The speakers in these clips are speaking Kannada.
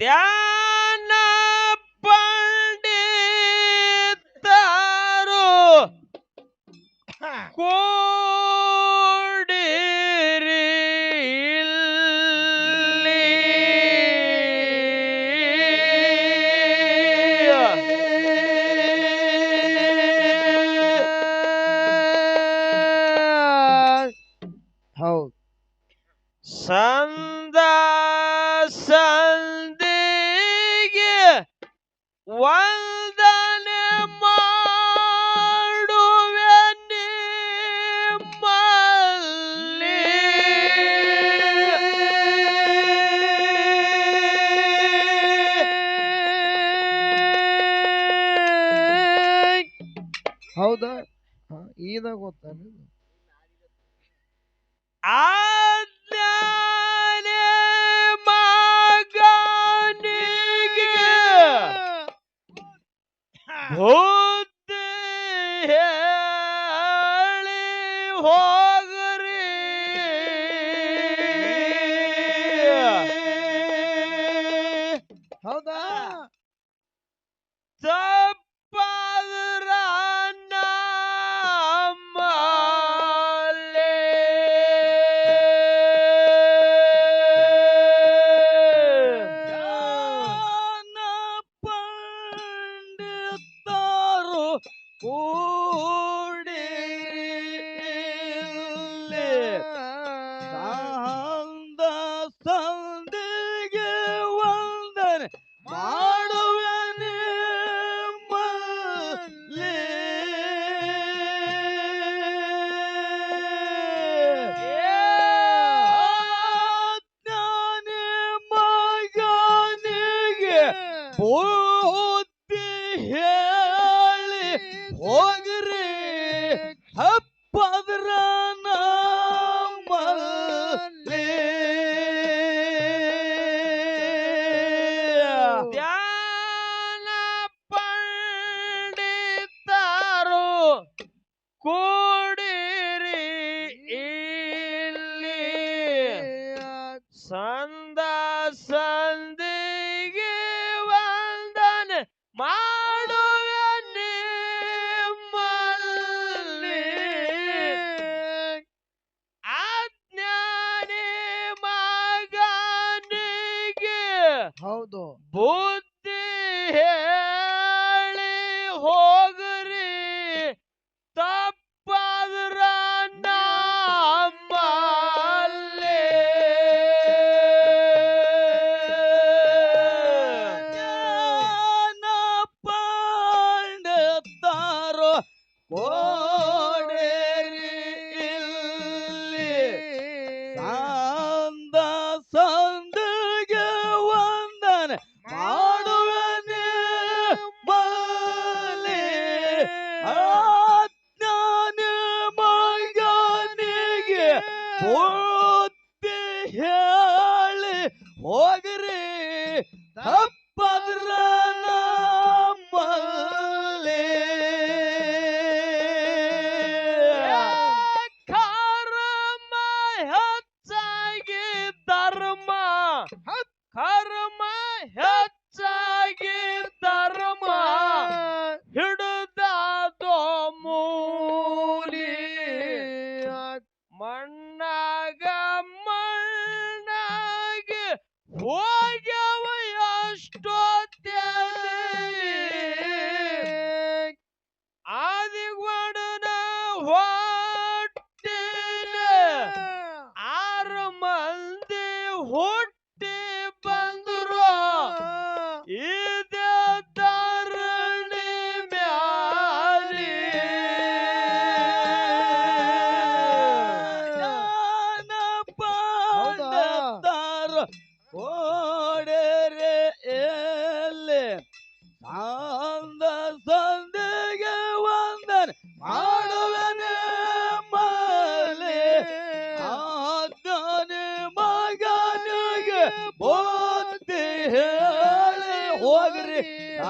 ಧ್ಯಾನ ಪಂಡಿತಾರು ಕೋಡಿರಿ ಹೌದು ಸಂದ ಸಂದ ವಂದನೆ ಮಾಡುವೆ ನಿಮ್ಮಲ್ಲಿ ಹೌದಾ? ಈದ ಗೊತ್ತಾ ಆದ್ಯಾ Boa! ಹೋಗರಿ ತಪ್ಪದ್ರ What?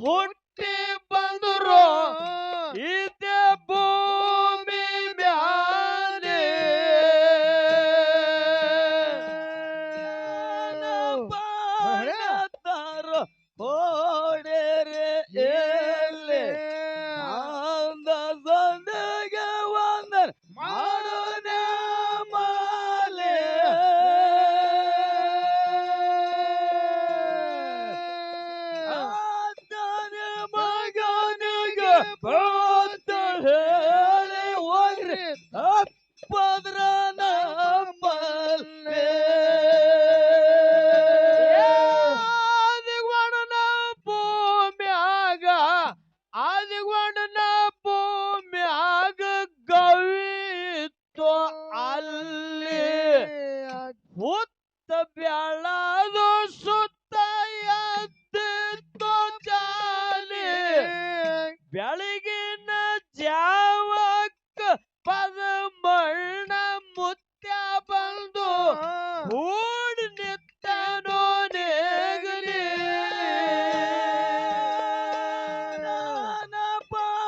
whole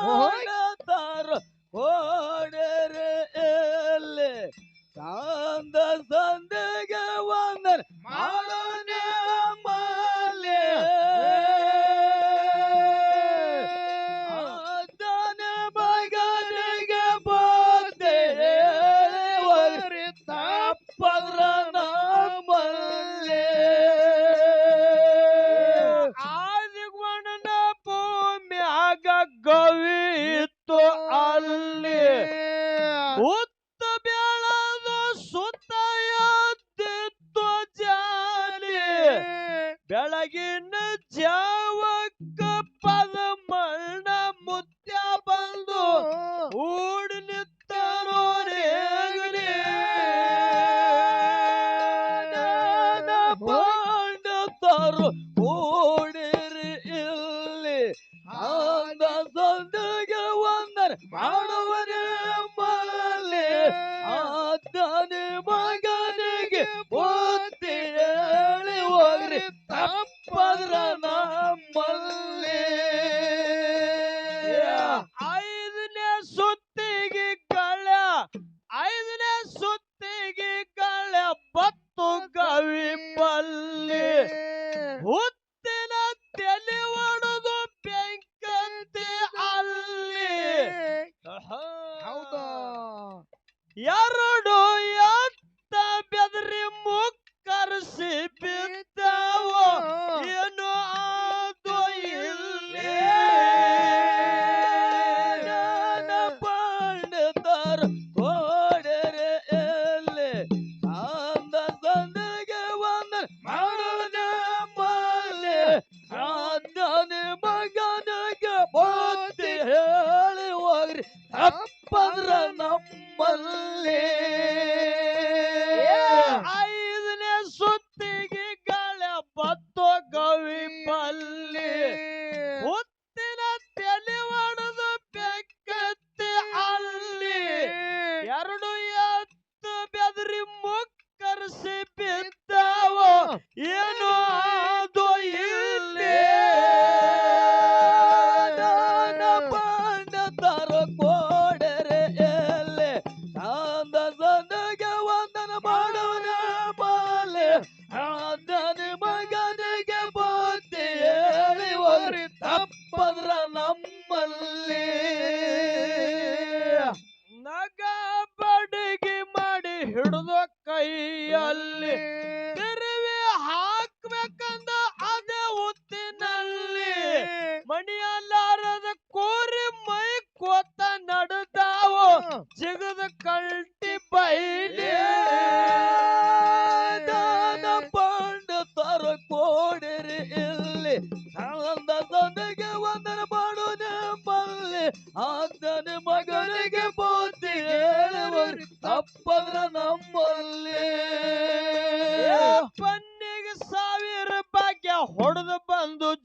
ಪಾಡತಾರ da da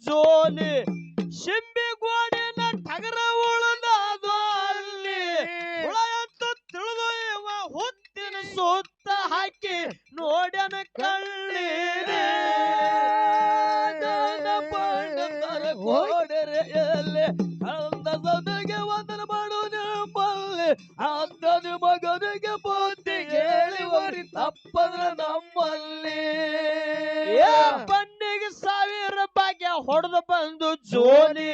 ಬಂದು ಹೊಡೆದು ಬಂದು ಜೋನಿ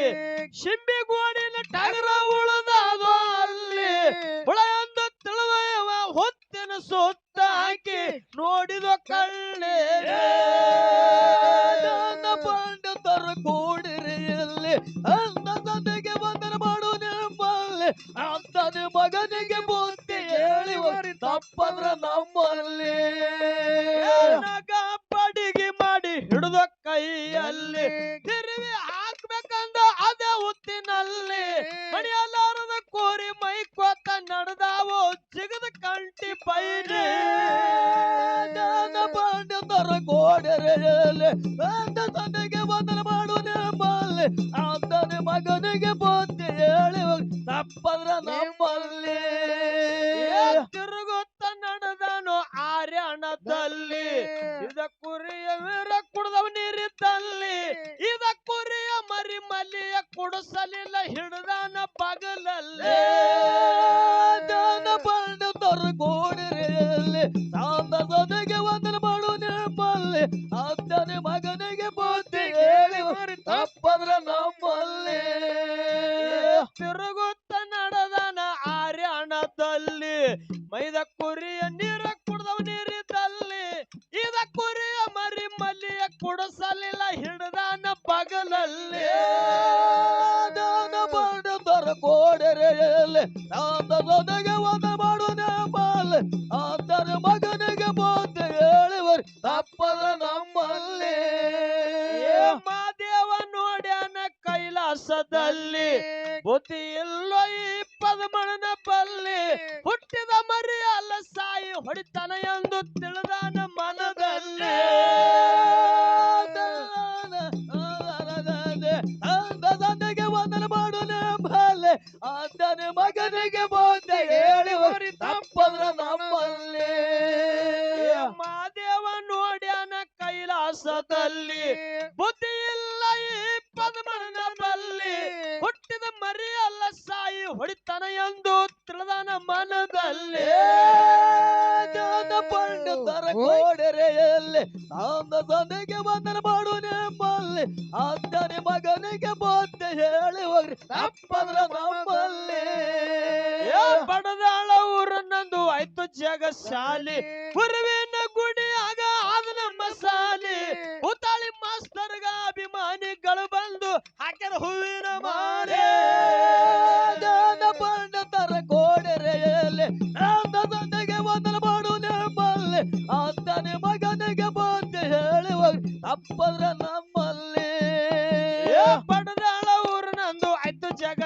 ಶಿಂಬಿ ಗೋಡಿನ ಟಗರ ಉಳಿದಾದು ಅಲ್ಲಿ ಹುಳ ಎಂದು ತಿಳಿದವ ಹೊತ್ತಿನ ಸುತ್ತ ಹಾಕಿ ನೋಡಿದ ಕಳ್ಳೆ ನನ್ನ ತರ ಕೂಡಿರಿಯಲ್ಲಿ ಅಂದ ಸೊನ್ನೆಗೆ ವಂದನ ಮಾಡು ನಿಮ್ಮಲ್ಲಿ ಅಂತದ ಮಗನಿಗೆ ಬುದ್ಧಿ ಹೇಳಿ ತಪ್ಪದ್ರ ನಮ್ಮಲ್ಲಿ ಕೋಡರೆಯಲ್ಲಿ ಅಂತ ತಂದೆಗೆ ವಂದನ ಮಾಡು ನಿಮ್ಮಲ್ಲಿ. ಅಂದನ ಮಗನಿಗೆ ಬಂದು ಹೇಳಿ. ತಪ್ಪದ್ರ ನಮ್ಮಲ್ಲಿ. தப்பதன ಕೈಲಾಸದಲ್ಲಿ ಬುದ್ಧಿ ಇಲ್ಲ ಈ ಪದ್ಮನ ಬಲ್ಲಿ. ಹುಟ್ಟಿದ ಮರಿ ಅಲ್ಲ ಸಾಯಿ ಹೊಡಿತನ ಎಂದು ತಿಳಿದಾನ ಮನದಲ್ಲಿ. ಪಂಡಿತರ ಕೋಡರೆಯಲ್ಲಿ ಅಂದ ಸೊನ್ನೆಗೆ ವಂದನ ಮಾಡು ನಿಮ್ಮಲ್ಲಿ. ಅತ್ತನೆ ಮಗನಿಗೆ ಬಂದೆ ಹೇಳಿ ಹೋಗ್ರಿ ತಪ್ಪದ್ರ ನಮ್ಮಲ್ಲಿ. ಏ ಬಡದಾಳ ಊರನ್ನೊಂದು ನಂದು ಆಯ್ತು ಜಗ ಶಾಲಿ ನಮ್ಮ ಸಾಲಿ ಉತ್ತಾಳಿ ಮಾಸ್ತರ್ಗ ಅಭಿಮಾನಿಗಳು ಬಂದು ಹಾಕ್ಯಾರ ಹೂವಿನ ಮಾಲೆ ಬಣ್ಣ ತರ ಕೋಡರೆಯಲ್ಲಿ ಅಂದ ತಂದೆಗೆ ವಂದನ ಮಾಡು ನಿಮ್ಮಲ್ಲಿ ಅಂದನ ಮಗನಿಗೆ ಬಂದು ಹೇಳಿ ಹೋಗ್ರಿ ತಪ್ಪದ್ರ ನಮ್ಮಲ್ಲಿ. ಏ. ಬಡದಾಳ ಊರು ನಂದು ಆಯ್ತು ಜಗ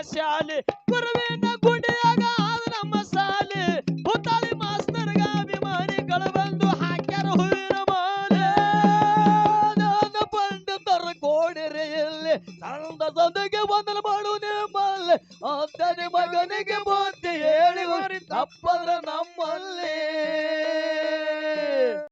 ಅಂದನೆ ಮಗನಿಗೆ ಬುದ್ಧಿ ಹೇಳಿ ತಪ್ಪದ್ರ ನಮ್ಮಲ್ಲಿ.